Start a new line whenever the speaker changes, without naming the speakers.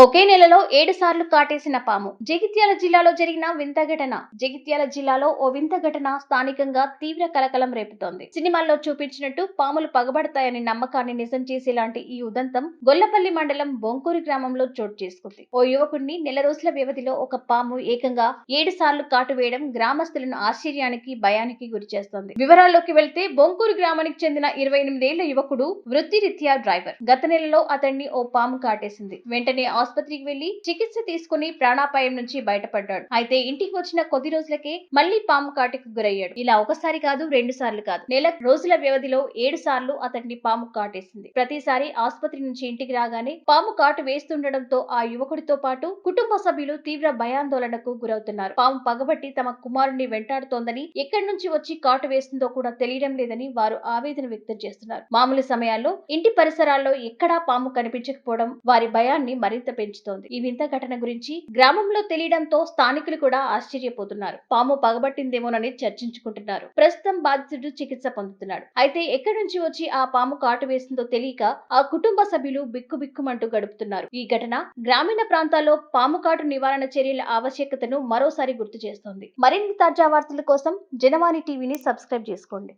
ఒకే నెలలో ఏడు సార్లు కాటేసిన పాము. జగిత్యాల జిల్లాలో జరిగిన వింత ఘటన. జగిత్యాల జిల్లాలో ఓ వింత ఘటన స్థానికంగా తీవ్ర కలకలం రేపుతోంది. సినిమాల్లో చూపించినట్టు పాములు పగబడతాయని నమ్మకాన్ని నిజం చేసేలాంటి ఈ ఉదంతం గొల్లపల్లి మండలం బొంకూరు గ్రామంలో చోటు చేసుకుంది. ఓ యువకుడిని నెల రోజుల వ్యవధిలో ఒక పాము ఏకంగా ఏడు సార్లు కాటు వేయడం గ్రామస్తులను ఆశ్చర్యానికి భయానికి గురి చేస్తోంది. వివరాల్లోకి వెళ్తే బొంకూరు గ్రామానికి చెందిన ఇరవై ఎనిమిదేళ్ళ యువకుడు వృత్తిరీత్యా డ్రైవర్. గత నెలలో అతన్ని ఓ పాము కాటేసింది. వెంటనే ఆసుపత్రికి వెళ్ళి చికిత్స తీసుకుని ప్రాణాపాయం నుంచి బయటపడ్డాడు. అయితే ఇంటికి వచ్చిన కొద్ది రోజులకే మళ్ళీ పాము కాటుకు గురయ్యాడు. ఇలా ఒకసారి కాదు రెండు సార్లు కాదు. నెల రోజుల వ్యవధిలో ఏడు సార్లు అతన్ని పాము కాటేసింది. ప్రతిసారి ఆసుపత్రి నుంచి ఇంటికి రాగానే పాము కాటు వేస్తుండటంతో ఆ యువకుడితో పాటు కుటుంబ సభ్యులు తీవ్ర భయాందోళనకు గురవుతున్నారు. పాము పగబట్టి తమ కుమారుణ్ణి వెంటాడుతోందని ఎక్కడి నుంచి వచ్చి కాటు వేస్తుందో కూడా తెలియడం లేదని వారు ఆవేదన వ్యక్తం చేస్తున్నారు. మామూలు సమయాల్లో ఇంటి పరిసరాల్లో ఎక్కడా పాము కనిపించకపోవడం వారి భయాన్ని మరింత పెంచుతోంది. ఈ వింత ఘటన గురించి గ్రామంలో తెలియడంతో స్థానికులు కూడా ఆశ్చర్యపోతున్నారు. పాము పగబట్టిందేమోనని చర్చించుకుంటున్నారు. ప్రస్తుతం బాధితుడు చికిత్స పొందుతున్నాడు. అయితే ఎక్కడి నుంచి వచ్చి ఆ పాము కాటు వేసిందో తెలియక ఆ కుటుంబ సభ్యులు బిక్కుబిక్కుమంటూ గడుపుతున్నారు. ఈ ఘటన గ్రామీణ ప్రాంతాల్లో పాము కాటు నివారణ చర్యల ఆవశ్యకతను మరోసారి గుర్తు చేస్తోంది. మరిన్ని తాజా వార్తల కోసం జనవాణి టీవీని సబ్స్క్రైబ్ చేసుకోండి.